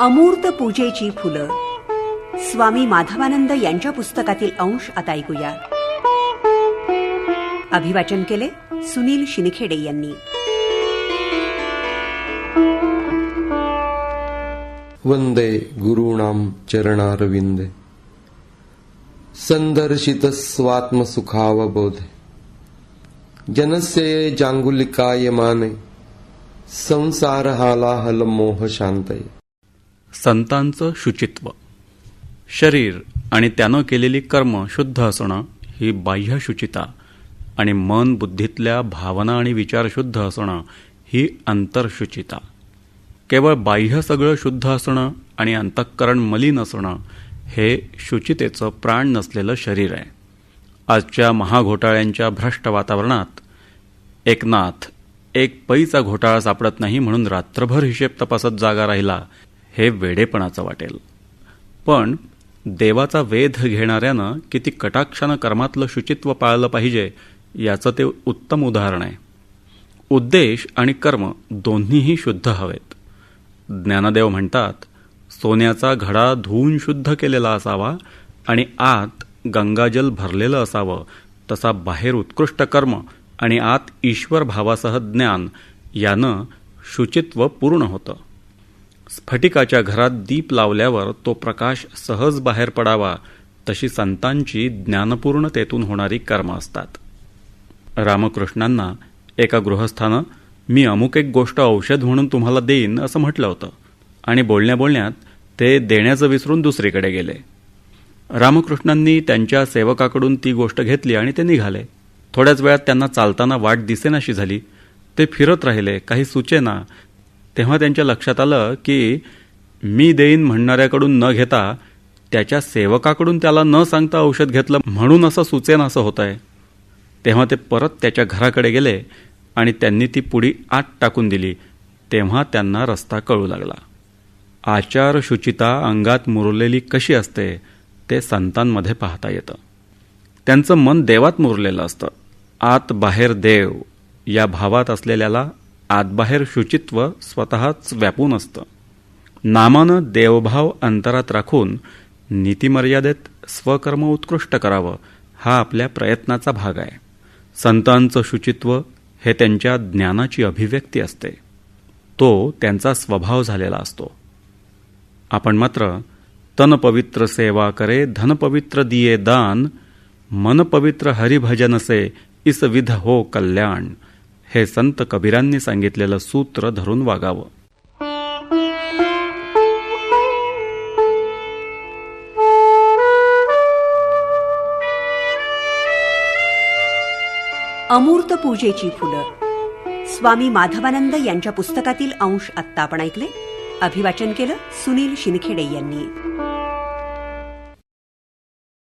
अमूर्त पूजेची फुलं. स्वामी माधवानंद यांच्या पुस्तकातील अंश आता ऐकूया. अभिवाचन केले सुनील शिनखेडे यांनी. वंदे गुरुणाम चरणारविन्दे संदर्शित स्वात्मसुखावबोधे. जनस्य जांगुलिकायमाने संसार हालाहल मोह शांतये संतांचं शुचित्व. शरीर आणि त्यानं केलेली कर्म शुद्ध असणं ही बाह्य शुचिता आणि मन बुद्धीतल्या भावना आणि विचार शुद्ध असणं ही अंतरशुचिता. केवळ बाह्य सगळं शुद्ध असणं आणि अंतःकरण मलिन असणं हे शुचितेचं प्राण नसलेलं शरीर आहे. आजच्या महाघोटाळ्यांच्या भ्रष्ट वातावरणात एक नाथ एक पैचा घोटाळा सापडत नाही म्हणून रात्रभर हिशेब तपासत जागा राहिला हे वेडेपणाचं वाटेल. पण देवाचा वेध घेणाऱ्यानं किती कटाक्षानं कर्मातलं शुचित्व पाळलं पाहिजे याचं ते उत्तम उदाहरण आहे. उद्देश आणि कर्म दोन्हीही शुद्ध हवेत. ज्ञानदेव म्हणतात सोन्याचा घडा धुवून शुद्ध केलेला असावा आणि आत गंगाजल भरलेलं असावं तसा बाहेर उत्कृष्ट कर्म आणि आत ईश्वर भावासह ज्ञान यानं शुचित्व पूर्ण होतं. स्फटिकाच्या घरात दीप लावल्यावर तो प्रकाश सहज बाहेर पडावा तशी संतांची ज्ञानपूर्णतेतून होणारी कर्म असतात. रामकृष्णांना एका गृहस्थानं मी अमुक एक गोष्ट औषध म्हणून तुम्हाला देईन असं म्हटलं होतं आणि बोलण्या बोलण्यात ते देण्याचं विसरून दुसरीकडे गेले. रामकृष्णांनी त्यांच्या सेवकाकडून ती गोष्ट घेतली आणि ते निघाले. थोड्याच वेळात त्यांना चालताना वाट दिसेनाशी झाली. ते फिरत राहिले काही सुचेना तेव्हा त्यांच्या लक्षात आलं की मी देईन म्हणणाऱ्याकडून न घेता त्याच्या सेवकाकडून त्याला न सांगता औषध घेतलं म्हणून असं सुचेन असं होत आहे तेव्हा ते परत त्याच्या घराकडे गेले आणि त्यांनी ती पुडी आत टाकून दिली. तेव्हा त्यांना रस्ता कळू लागला. आचार शुचिता अंगात मुरलेली कशी असते ते संतांमध्ये पाहता येतं. त्यांचं मन देवात मुरलेलं असतं. आत बाहेर देव या भावात असलेल्याला आतबाहेर शुचित्व स्वतःच व्यापून असतं. नामानं देवभाव अंतरात राखून नीतिमर्यादेत स्वकर्म उत्कृष्ट करावं हा आपल्या प्रयत्नाचा भाग आहे. संतांचं शुचित्व हे त्यांच्या ज्ञानाची अभिव्यक्ती असते. तो त्यांचा स्वभाव झालेला असतो. आपण मात्र तन पवित्र सेवा करे धन पवित्र दिये दान मन पवित्र हरिभजन इस विध हो कल्याण. हे संत कबीरांनी सांगितलेलं सूत्र धरून वागावं. अमूर्त पूजेची फुलं. स्वामी माधवानंद यांच्या पुस्तकातील अंश आत्ता आपण ऐकले. अभिवाचन केलं सुनील शिनखेडे यांनी.